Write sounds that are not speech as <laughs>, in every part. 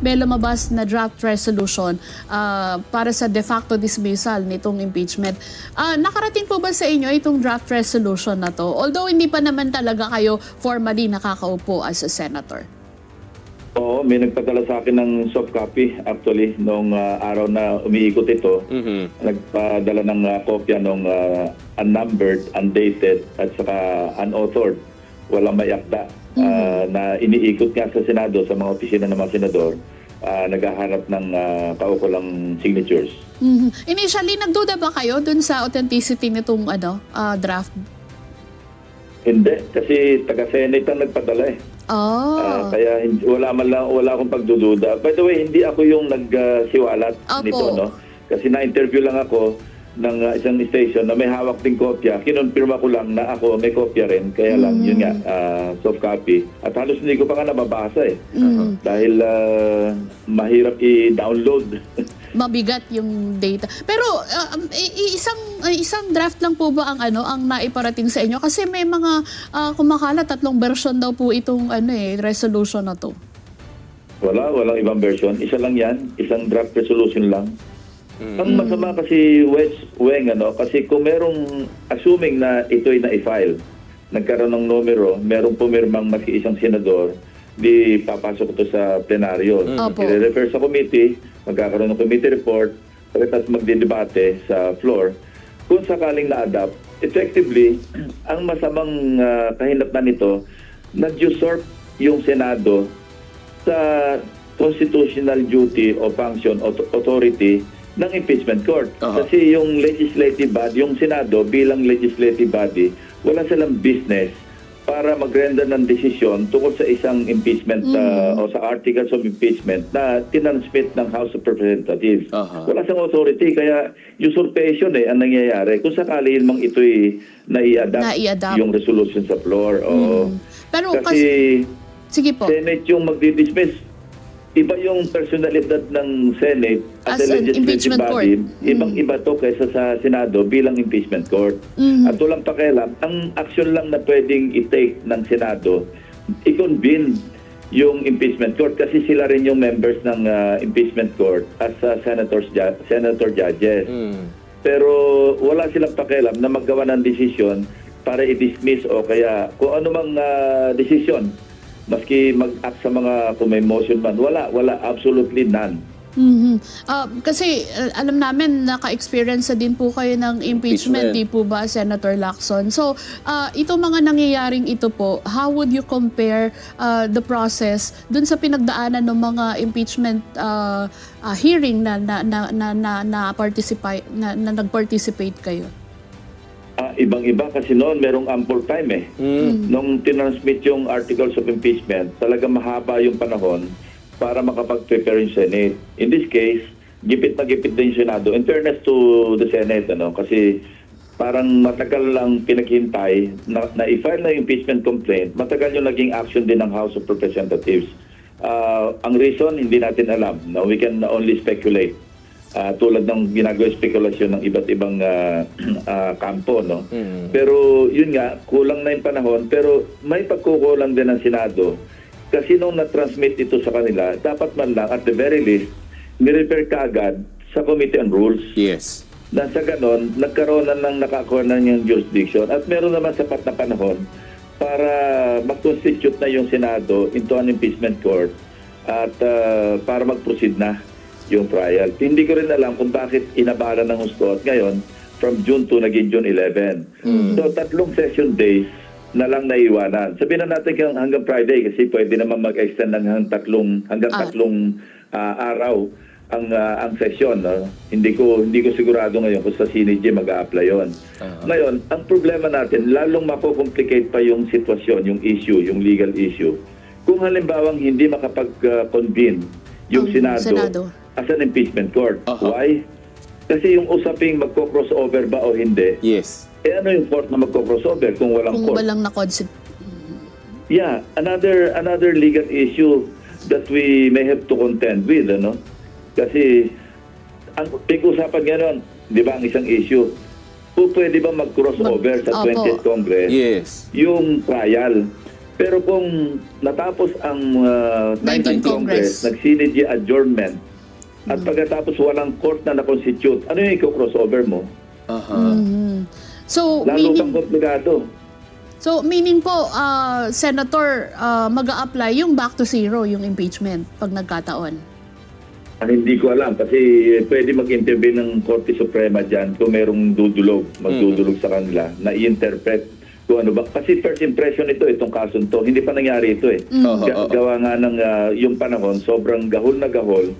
may lumabas na draft resolution ah, para sa de facto dismissal nitong impeachment. Ah, nakarating po ba sa inyo itong draft resolution na to? Although hindi pa naman talaga kayo formally nakakaupo as a senator. Oo, may nagpadala sa akin ng soft copy actually nung ah, araw na umiikot ito. Mhm. Nagpadala ng ah, kopya nung ah, unnumbered, undated at saka unauthored. Walang may ah, na iniikot nga sa Senado sa mga opisina ng mga senador. ah, naghahanap ng uh, kaukulang signatures. Mhm. Initially, nagduda ba kayo dun sa authenticity nitong ano, ah, draft? Hindi, kasi taga-Senate ang nagpadala eh. Oh. Ah, kaya hindi, wala man lang, wala akong pagdududa. By the way, hindi ako yung nagsiwalat Opo. nito, no? Kasi na-interview lang ako ng ah, isang station na may hawak ding kopya. Kinonfirma ko lang na ako may kopya rin. Kaya lang, yun nga, ah, soft copy. At halos hindi ko pa nga nababasa eh. Mm. Dahil ah, mahirap i-download. <laughs> mabigat yung data. Pero uh, isang uh, isang draft lang po ba ang ano ang naiparating sa inyo kasi may mga uh, kumakala tatlong version daw po itong ano eh resolution na to. Wala, walang ibang version. Isa lang yan. Isang draft resolution lang. Mm. Ang masama kasi, Wes Weng, ano, kasi kung merong, assuming na ito'y na-file, nagkaroon ng numero, merong pumirmang maski isang senador, di papasok ito sa plenaryo. Opo. I-refer sa committee, magkakaroon ng committee report, pagkatapos magdidebate sa floor. Kung sakaling na-adapt, effectively, <clears throat> ang masamang uh, kahinatnan nito, nag-usurp yung Senado sa constitutional duty o function o authority ng impeachment court. Aha. Kasi yung legislative body, yung Senado bilang legislative body, wala silang business para mag-render ng desisyon tungkol sa isang impeachment uh, o sa articles of impeachment na tinansmit ng House of Representatives. Aha. Wala siyang authority, kaya usurpation eh ang nangyayari. Kung sakali mang ito'y nai-adapt, Nai-adapt. yung resolution sa floor. Oo. Pero Kasi kasi sige po. Senate yung magdi-dismiss. Iba yung personalidad ng Senate As at an the legislative impeachment body. court. Mm. Ibang-iba to kaysa sa Senado bilang impeachment court. Mm. At walang pakialam, ang action lang na pwedeng i-take ng Senado, i-convene yung impeachment court kasi sila rin yung members ng ah, impeachment court as ah, senators ju- senator judges. Mm. Pero wala silang pakialam na maggawa ng desisyon para i-dismiss o kaya kung ano mang ah, desisyon maski mag-act sa mga kung may motion man. Wala, wala. Absolutely none. Mhm. Ah, kasi uh, alam namin naka-experience na din po kayo ng impeachment, Impeachment. di po ba Senator Lacson? So, ah, ito mga nangyayaring ito po, how would you compare ah, the process dun sa pinagdaanan ng mga impeachment ah, ah, hearing na na na na, na, na participate na, na nag-participate kayo? Ah, ibang-iba kasi noon merong ample time eh. Mm. Nung tinansmit yung articles of impeachment, talaga mahaba yung panahon para makapag-prepare yung Senate. In this case, gipit na gipit din yung Senado. In fairness to the Senate, ano, kasi parang matagal lang pinaghintay na, na i-file na yung impeachment complaint, matagal yung naging action din ng House of Representatives. Ah, ang reason, hindi natin alam. No? We can only speculate. Ah, tulad ng ginagawa spekulasyon ng iba't ibang ah, <clears throat> ah, kampo, no? Mm. Pero yun nga, kulang na yung panahon, pero may pagkukulang din ng Senado. Kasi nung na-transmit ito sa kanila, dapat man lang, at the very least, nirepair ka agad sa Committee on Rules. Yes. Na sa ganon, nagkaroon na ng nakakuha na yung jurisdiction at meron naman sapat na panahon para mag-constitute na yung Senado into an impeachment court at ah, para mag-proceed na yung trial. Hindi ko rin alam kung bakit inabala ng husto at ngayon from June 2 naging June 11. So tatlong session days na lang naiwanan. Sabihin na natin kung hanggang Friday kasi pwede naman mag-extend ng hanggang tatlong hanggang Ah. tatlong ah, araw ang ah, ang session no? hindi ko hindi ko sigurado ngayon kung sa CNG mag-a-apply yon Ah. ngayon ang problema natin lalong mako-complicate pa yung sitwasyon yung issue yung legal issue kung halimbawang hindi makapag-convene yung Ang Senado, Senado. As an impeachment court Aha. why kasi yung usaping magko-crossover ba o hindi Yes. eh ano yung court na magko-crossover kung walang Kung court walang na-concept. Yeah, another another legal issue that we may have to contend with, ano? Kasi ang pag-usapan ngayon, 'di ba, ang isang issue, kung pwede ba mag-crossover sa Mag- Opo. 20th Congress Yes. yung trial. Pero kung natapos ang uh, 19th 19th Congress, Congress. nag-synergy adjournment, at pagkatapos walang court na na-constitute, ano yung i-crossover mo? Aha. Mhm. So, Lalo meaning, kang komplikado. so, meaning po, ah, Senator, ah, mag apply yung back to zero, yung impeachment, pag nagkataon. Ah, hindi ko alam kasi pwede mag-intervene ng Korte Suprema dyan kung merong dudulog, magdudulog sa kanila na i-interpret kung ano ba. Kasi first impression ito, itong kaso to, hindi pa nangyari ito eh. Oo, Ga- oo. Gawa nga ng ah, yung panahon, sobrang gahol na gahol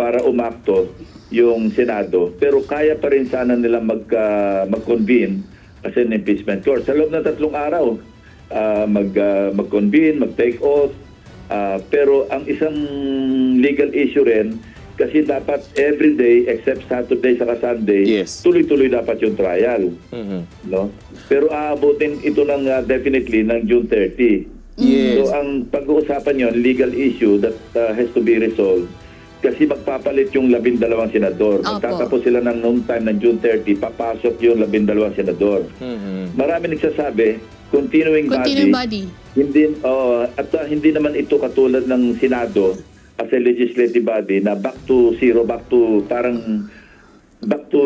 para umakto yung Senado. Pero kaya pa rin sana nila mag, ah, mag-convene as an impeachment court. Sa loob ng tatlong araw, ah, mag, ah, mag-convene, mag-take oath. Ah, pero ang isang legal issue rin, kasi dapat every day except Saturday saka Sunday, Yes. tuloy-tuloy dapat yung trial. Mhm. No? Pero aabutin ito ng ah, definitely ng June 30. Yes. So ang pag-uusapan yon legal issue that uh, has to be resolved kasi magpapalit yung labindalawang senador. Opo. Magtatapos sila ng noong time ng June 30, papasok yung labindalawang senador. Mhm. Marami nagsasabi, continuing, Continuing body, body. hindi oo, at uh, hindi naman ito katulad ng Senado as a legislative body na back to zero, back to parang back to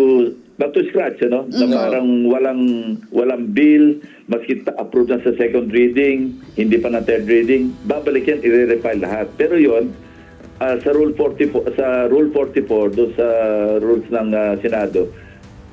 back to scratch ano na parang walang walang bill maski ta- approve na sa second reading hindi pa na third reading babalik yan i-refile lahat pero yon ah, sa rule 44 sa rule 44 do sa rules ng ah, Senado.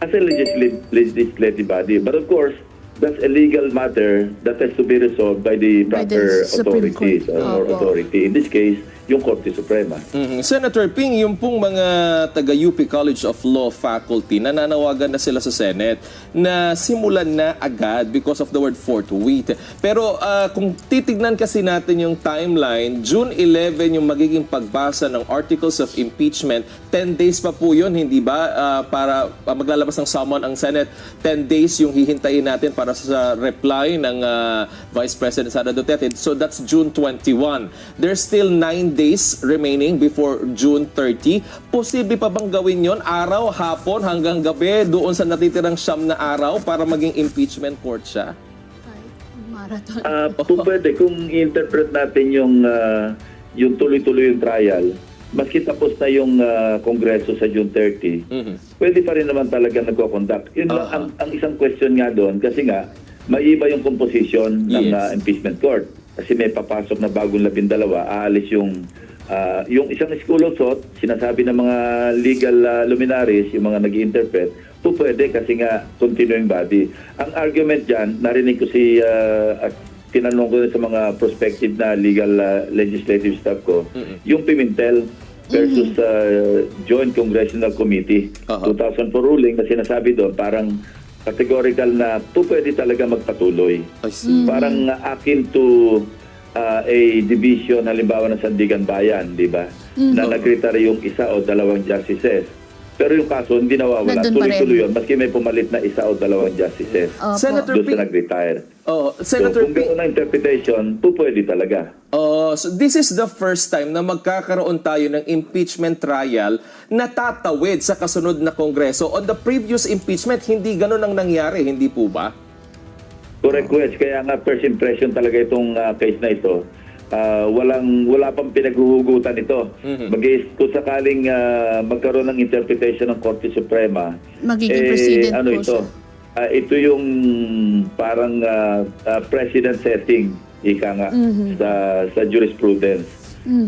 As a legislative, legislative body. But of course that's a legal matter that has to be resolved by the By the proper Supreme authorities Court. or Opo. authority in this case yung Korte Suprema Mhm. Senator Ping, yung pong mga taga-UP College of Law faculty, nananawagan na sila sa Senate na simulan na agad because of the word forthwith. Pero ah, kung titignan kasi natin yung timeline, June 11 yung magiging pagbasa ng Articles of Impeachment. 10 days pa po yun, hindi ba? Ah, para ah, maglalabas ng summon ang Senate. 10 days yung hihintayin natin para sa reply ng ah, Vice President Sara Duterte. So that's June 21. There's still 9 days remaining before June 30. Posible pa bang gawin yon araw, hapon, hanggang gabi doon sa natitirang siyam na araw para maging impeachment court siya? Marathon. Ah, kung pwede, kung i-interpret natin yung ah, yung tuloy-tuloy yung trial, maski tapos na yung ah, kongreso sa June 30, Mhm. pwede pa rin naman talaga nagko-conduct. Yun lang Aha. ang, ang isang question nga doon kasi nga maiba yung composition ng Yes. ah, impeachment court. Kasi may papasok na bagong labindalawa, aalis yung ah, yung isang school of thought, sinasabi ng mga legal ah, luminaries, yung mga nag interpret po pwede kasi nga continuing body. Ang argument dyan, narinig ko si at tinanong ko sa mga prospective na legal ah, legislative staff ko, yung Pimentel versus ah, Joint Congressional Committee Aha. 2004 ruling na sinasabi doon parang categorical na po pwede talaga magpatuloy. See. Parang uh, akin to uh, a division halimbawa ng Sandigan Bayan, di ba? Na nag-retire yung isa o dalawang justices. Pero yung kaso hindi nawawala. Tuloy-tuloy yun. Maski may pumalit na isa o dalawang justices. Opo. Senator Doon sa nag-retire. Oh, So Senator kung Ping, gano'n ang interpretation, po pwede talaga. Oh, so this is the first time na magkakaroon tayo ng impeachment trial na tatawid sa kasunod na kongreso. On the previous impeachment, hindi ganun ang nangyari, hindi po ba? Correct, Wes. Kaya nga first impression talaga itong uh, case na ito. Ah, walang wala pang pinaghuhugutan ito. Mhm. mag kung sakaling ah, magkaroon ng interpretation ng Korte Suprema, Magiging president ano po ito? siya. Ah, ito yung parang ah, ah, president setting ika nga Mhm. sa sa jurisprudence.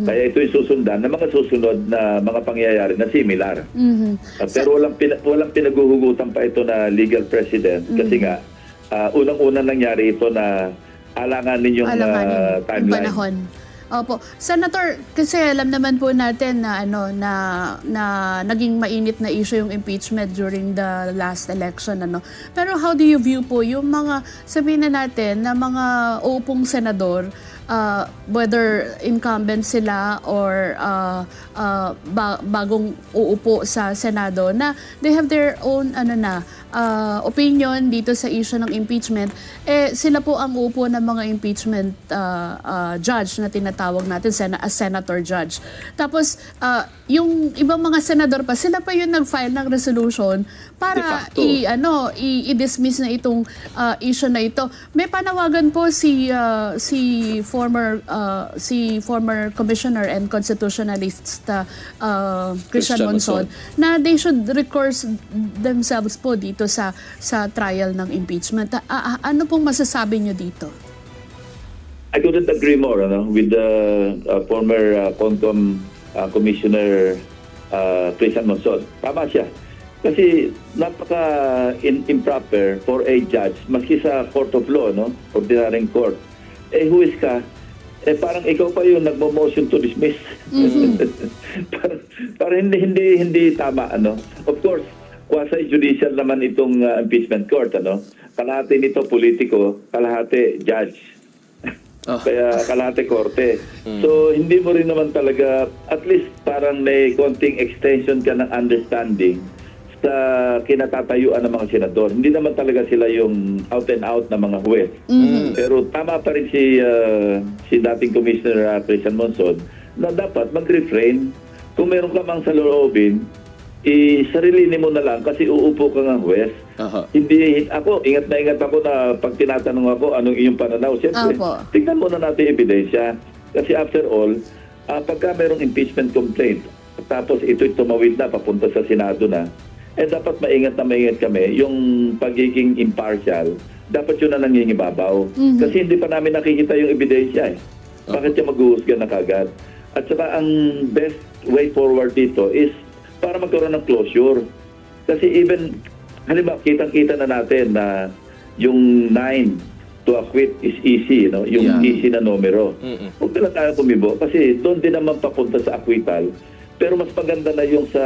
Kaya ito yung susundan ng mga susunod na mga pangyayari na similar. Mhm. Ah, pero walang pina- walang pinaghuhugutan pa ito na legal president kasi nga ah, unang-unang nangyari ito na alanganin yung alanganin yung timeline. panahon. Opo. Senator, kasi alam naman po natin na ano na na naging mainit na issue yung impeachment during the last election ano. Pero how do you view po yung mga sabihin na natin na mga upong senador uh, whether incumbent sila or uh, ah, ba- bagong uupo sa Senado na they have their own ano na ah, opinion dito sa issue ng impeachment eh sila po ang uupo ng mga impeachment ah, ah, judge na tinatawag natin sena- as senator judge. Tapos ah, yung ibang mga senador pa sila pa yung nag-file ng resolution para i ano i-dismiss na itong ah, issue na ito. May panawagan po si ah, si former ah, si former commissioner and constitutionalist ah, Christian, Christian Monson na they should recourse themselves po dito sa sa trial ng impeachment. Ah, ah, ano pong masasabi nyo dito? I couldn't agree more ano, with the uh, former uh, Concom uh, Commissioner uh, Christian Monson. Tama siya. Kasi napaka in- improper for a judge, maski sa court of law, no? ordinary court, eh who is ka? Eh parang ikaw pa yung nagmo-motion to dismiss. <laughs> parang, parang hindi, hindi, hindi tama. ano Of course, quasi judicial naman itong uh, impeachment court. ano Kalahati nito politiko, kalahati judge. Ah. <laughs> Kaya kalahati korte. So, hindi mo rin naman talaga, at least parang may konting extension ka ng understanding sa kinatatayuan ng mga senador. Hindi naman talaga sila yung out and out na mga huwes. Pero tama pa rin si, uh, si dating Commissioner uh, Christian Monson na dapat mag-refrain. Kung meron ka mang sa loobin, i-sarilinin mo na lang kasi uupo ka ng huwes. Aha. Hindi, ako, ingat na ingat ako na pag tinatanong ako anong iyong pananaw. Siyempre, Apo. tignan muna natin ebidensya. Kasi after all, ah, pagka merong impeachment complaint, tapos ito'y tumawid na, papunta sa Senado na, eh dapat maingat na maingat kami, yung pagiging impartial, dapat yun na nangingibabaw. Kasi hindi pa namin nakikita yung ebidensya eh. Bakit siya maghuhusga na kagad? At saka ang best way forward dito is para magkaroon ng closure. Kasi even, halimbawa, kitang-kita na natin na yung 9 to acquit is easy, no? yung Yeah. easy na numero. Mm-mm. Huwag na lang tayo kumibo kasi doon din naman papunta sa acquittal. Pero mas maganda na yung sa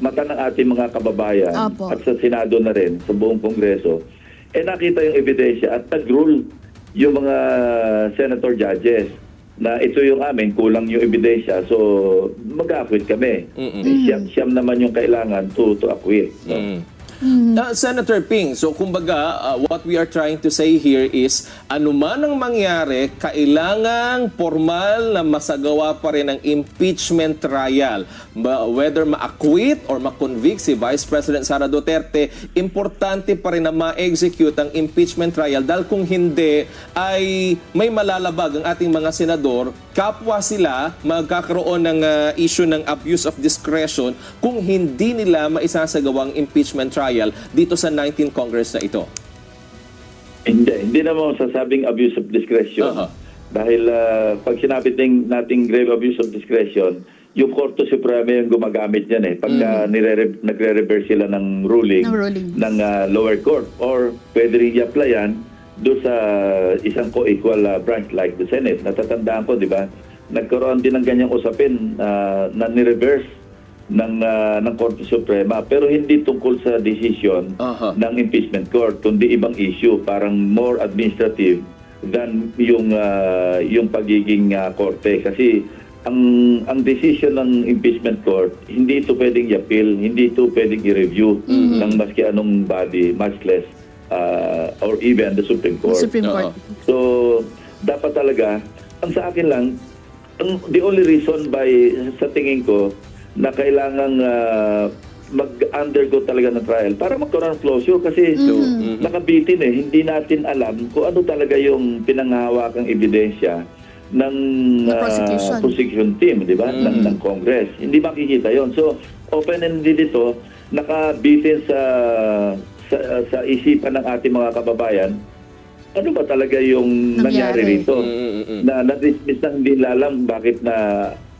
mata ng ating mga kababayan Apo. at sa Senado na rin, sa buong Kongreso, eh nakita yung ebidensya at nag-rule yung mga senator judges na ito yung amin, kulang yung ebidensya, so mag-acquit kami. Mm-mm. Eh, Siyam, siyam naman yung kailangan to, to acquit. no? Mm. Uh, Senator Ping, so kumbaga, uh, what we are trying to say here is, anuman ang mangyari, kailangang formal na masagawa pa rin ang impeachment trial. Ma- whether ma-acquit or ma-convict si Vice President Sara Duterte, importante pa rin na ma-execute ang impeachment trial dahil kung hindi, ay may malalabag ang ating mga senador, kapwa sila magkakaroon ng uh, issue ng abuse of discretion kung hindi nila maisasagawang impeachment trial dito sa 19 Congress na ito. Hindi, hindi naman sasabing abuse of discretion. Aha. Dahil ah, pag sinabi ting nating grave abuse of discretion, yung Korte Suprema yung gumagamit niyan eh. Pagka nire- nagre-reverse sila ng ruling, Ng ruling. ng ah, lower court or pwede rin i-apply yan doon sa isang co-equal ah, branch like the Senate. Natatandaan ko, di ba? Nagkaroon din ng ganyang usapin ah, na ni-reverse ng ah, ng Korte Suprema pero hindi tungkol sa decision Aha. ng impeachment court kundi ibang issue parang more administrative than yung ah, yung pagiging ah, korte kasi ang ang decision ng impeachment court hindi ito pwedeng i-appeal hindi ito pwedeng i-review ng maski anong body much less ah, or even the Supreme Court Supreme Oo. Court. So, dapat talaga, ang sa akin lang, ang, the only reason by, sa tingin ko, na kailangang ah, mag-undergo talaga ng trial para magkaroon ng closure kasi nakabitin eh. Hindi natin alam kung ano talaga yung pinanghahawakang ebidensya ng ah, prosecution. prosecution team, di ba? Ng, ng Congress. Hindi makikita yon So, open-ended ito, nakabitin sa, sa sa isipan ng ating mga kababayan ano ba talaga yung nangyari, Nangyari. rito? Mm-mm-mm. Na na-dismiss na hindi lalam bakit na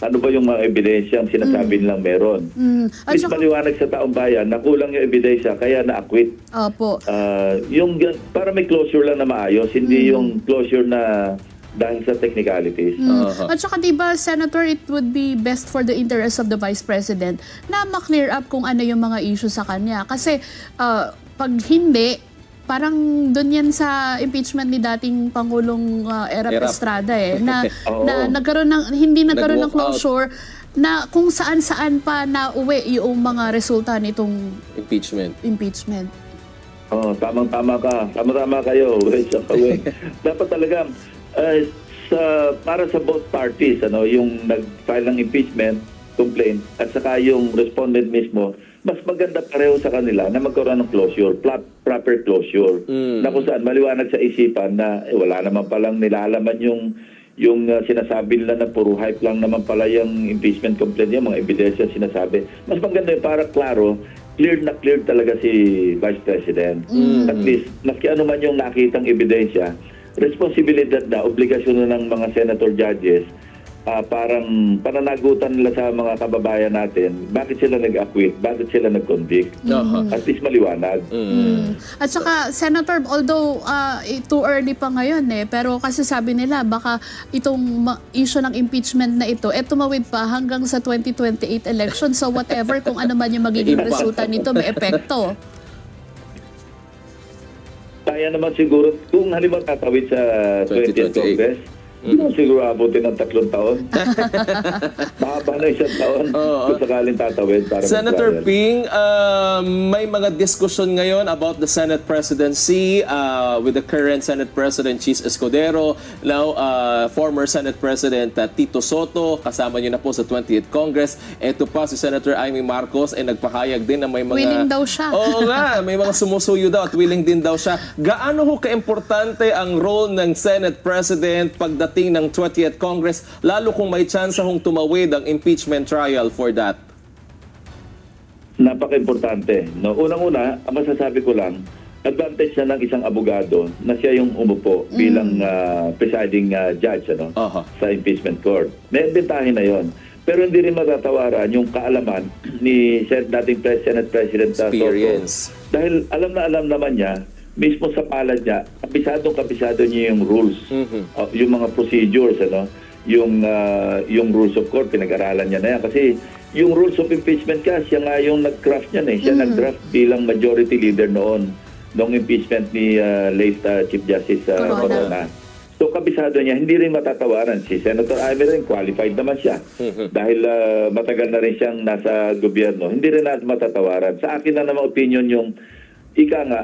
ano ba yung mga ebidensya ang sinasabi nilang meron. Mm. At Please saka, maliwanag sa taong bayan na kulang yung ebidensya kaya na-acquit. opo. Ah, yung para may closure lang na maayos, hindi yung closure na dahil sa technicalities. Aha. At saka 'di ba Senator it would be best for the interest of the Vice President na ma-clear up kung ano yung mga issue sa kanya kasi ah, pag hindi parang doon yan sa impeachment ni dating Pangulong uh, Erap Erap. Estrada eh na, <laughs> na nagkaroon ng hindi nagkaroon ng Nag-walk out. closure na kung saan-saan pa na uwi yung mga resulta nitong Impeachment. impeachment. Oh, tamang-tama ka. Tama-tama kayo. <laughs> <laughs> Dapat talaga uh, sa para sa both parties, ano, yung nag-file ng impeachment complaint at saka yung respondent mismo, mas maganda pareho sa kanila na magkaroon ng closure, pla- proper closure. Mm. Na kung saan maliwanag sa isipan na eh, wala naman palang nilalaman yung yung uh, sinasabi nila na puro hype lang naman pala yung impeachment complaint yung mga ebidensya sinasabi. Mas maganda yung para klaro, clear na clear talaga si Vice President. At least, maski ano man yung nakitang ebidensya, responsibilidad na, obligasyon na ng mga senator judges, ah, parang pananagutan nila sa mga kababayan natin, bakit sila nag-acquit, bakit sila nag-convict. Aha. At least maliwanag. Mm. At saka, Senator, although uh, eh, too early pa ngayon eh, pero kasi sabi nila baka itong ma- issue ng impeachment na ito, eh tumawid pa hanggang sa 2028 election. So whatever kung ano man yung magiging resulta nito, may epekto. Kaya naman siguro, kung halimbawa tatawid sa 20th 2028. Congress, hindi mo siguro abutin ng tatlong taon. <laughs> Mahaba na isang taon Oo. kung sakaling tatawid para Senator mag-trial. Ping, uh, may mga diskusyon ngayon about the Senate presidency uh, with the current Senate President Cheese Escudero, now uh, former Senate President uh, Tito Soto, kasama niyo na po sa 20th Congress. Ito pa si Senator Amy Marcos ay nagpahayag din na may mga... Willing daw siya. Oo nga, may mga sumusuyo daw at willing din daw siya. Gaano ho kaimportante ang role ng Senate President pagdating ng 20th Congress, lalo kung may chance hong tumawid ang impeachment trial for that? Napaka-importante. No? Unang-una, ang masasabi ko lang, advantage na ng isang abogado na siya yung umupo bilang ah, presiding ah, judge ano, Aha. sa impeachment court. May bentahin na yon. Pero hindi rin matatawaran yung kaalaman ni dating Pres- Senate President Soto. Experience. Dahil alam na alam naman niya, mismo sa palad niya, kapisadong kapisado niya yung rules, Mhm. uh, yung mga procedures, ano, yung uh, yung rules of court, pinag-aralan niya na yan. Kasi yung rules of impeachment ka, siya nga yung nag-craft niyan eh. Siya nag-draft bilang majority leader noon, noong impeachment ni uh, late uh, Chief Justice uh, Corona. Corona. So kabisado niya, hindi rin matatawaran. Si Senator Amy rin, qualified naman siya. Dahil uh, matagal na rin siyang nasa gobyerno. Hindi rin natin matatawaran. Sa akin na naman opinion yung, ika nga,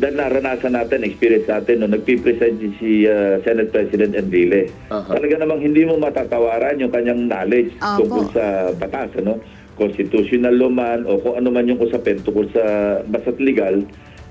dahil naranasan natin, experience natin, no, nagpipresent si uh, Senate President Enrile. Aha. Talaga namang hindi mo matatawaran yung kanyang knowledge Apo. tungkol sa batas, ano? constitutional law man o kung ano man yung usapin tungkol sa basta't legal,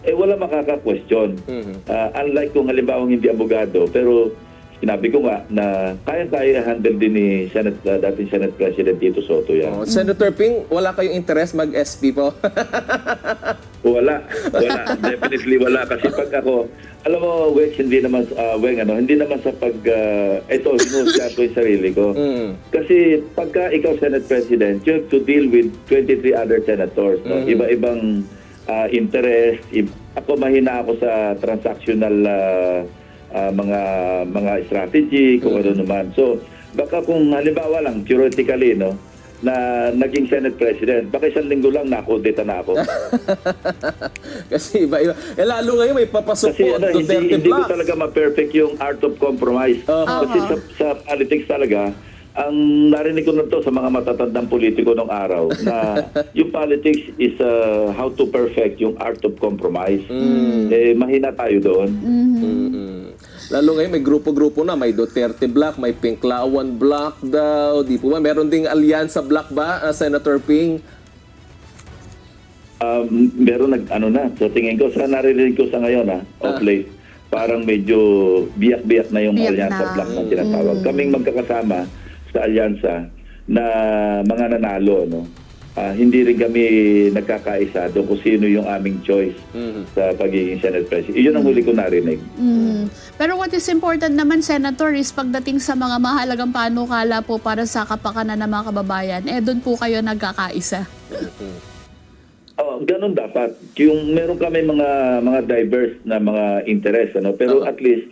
eh wala makaka-question. Mhm. Ah, unlike kung halimbawa hindi abogado, pero sinabi ko nga na kaya-kaya handle din ni Senate, ah, dating Senate President Tito Soto yan. Oh, Senator Ping, wala kayong interest mag-SP po? <laughs> Wala, wala. <laughs> Definitely wala. Kasi pag ako, alam mo, Wex, hindi naman, uh, Weng, ano, hindi naman sa pag, uh, ito, hinusga ko yung sarili ko. <laughs> Mm. Kasi pagka ikaw Senate President, you have to deal with 23 other senators. No? Mm. Iba-ibang uh, interest. I- ako mahina ako sa transactional uh, uh, mga mga strategy, kung ano naman. So, baka kung halimbawa lang, theoretically, no, na naging Senate President, baka isang linggo lang nakodeta na ako. <laughs> Kasi iba-iba. Eh, lalo ngayon may papasok Kasi po ano, hindi, Duterte hindi ko talaga ma-perfect yung art of compromise. Uh-huh. Kasi sa, sa politics talaga, ang narinig ko na to sa mga matatandang politiko ng araw na <laughs> yung politics is uh, how to perfect yung art of compromise. Eh, mahina tayo doon. Mm-mm. Lalo ngayon may grupo-grupo na, may Duterte Black, may Pinklawan Black daw, di po ba? Meron ding Alyansa Black ba, ah, Senator Ping? Um, meron nag, ano na, sa tingin ko, sa narinig ko sa ngayon, ha, of late, parang medyo biyak-biyak na yung Biyak Alyansa na. Black na tinatawag. Kaming magkakasama sa Alyansa na mga nanalo, no? Ah, hindi rin kami nagkakaisa doon kung sino yung aming choice sa pagiging Senate President. Iyon ang huli ko narinig. Mm. Pero what is important naman, Senator, is pagdating sa mga mahalagang panukala po para sa kapakanan ng mga kababayan, eh doon po kayo nagkakaisa. <laughs> Oh, ganun dapat. Yung meron kami mga mga diverse na mga interest ano, pero at least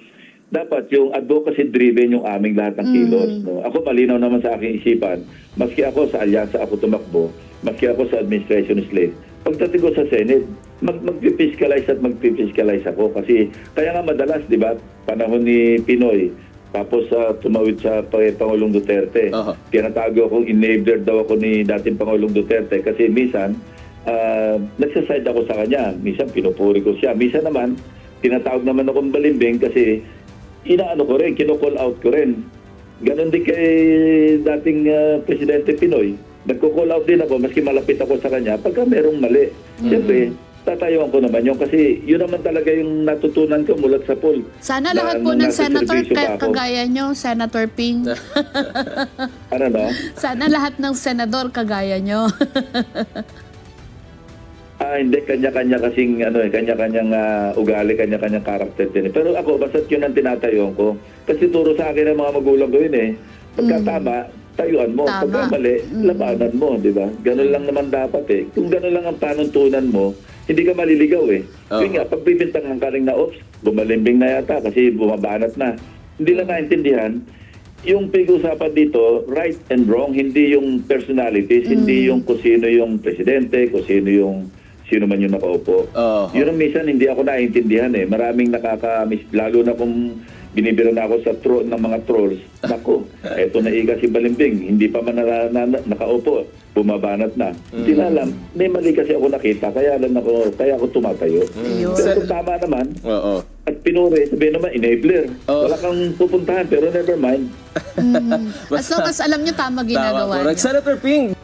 dapat yung advocacy driven yung aming lahat ng kilos, no. Ako malinaw naman sa aking isipan, maski ako sa alyansa ako tumakbo, maski ako sa administration slate. Pagdating ko sa Senate, mag magpi-fiscalize at magpi-fiscalize ako kasi kaya nga madalas, 'di ba, panahon ni Pinoy, tapos sa tumawid sa pa- Pangulong Duterte. Aha. Tinatago akong enabler daw ako ni dating Pangulong Duterte kasi minsan ah, nagsaside ako sa kanya. Minsan pinupuri ko siya. Minsan naman, tinatawag naman akong balimbing kasi inaano ko rin, kino-call out ko rin. Ganon din kay dating ah, Presidente Pinoy. Nagko-call out din ako maski malapit ako sa kanya pagka merong mali. Siyempre, tatayuan ko naman yun kasi yun naman talaga yung natutunan ko mula sa pool. Sana Na- lahat po ng senator ka- kagaya nyo, Senator Ping. Ano no? <laughs> Sana lahat ng senador kagaya nyo. <laughs> Ah, hindi kanya-kanya kasing ano eh, kanya-kanyang ah, ugali, kanya-kanyang karakter din. eh. Pero ako basta't yun ang tinatayon ko. Kasi turo sa akin ng mga magulang ko yun eh. Pagka tama, tayuan mo. Mm. Tama. Pagka mali, labanan mo, di ba? Ganun lang naman dapat eh. Kung ganun lang ang panuntunan mo, hindi ka maliligaw eh. Oo. Yun nga, pag bibintangan ka rin na, oops, bumalimbing na yata kasi bumabanat na. Hindi lang naintindihan, yung pag-usapan dito, right and wrong, hindi yung personalities, hindi yung kung sino yung presidente, kung sino yung sino man yung nakaupo. Oo. Yun ang minsan hindi ako naiintindihan eh. Maraming nakakamiss, lalo na kung binibiro na ako sa tro ng mga trolls. Nako, <laughs> eto na iga si Balimbing, hindi pa man na, na, nakaupo, bumabanat na. Hindi na alam, may mali kasi ako nakita, kaya lang ako, kaya ako tumatayo. Ayun. Pero kung tama naman, Oo. at pinuri, sabihin naman, enabler. Oo. Wala kang pupuntahan, pero never mind. As long as alam nyo tama Tama, ginagawa correct. nyo. Senator Ping,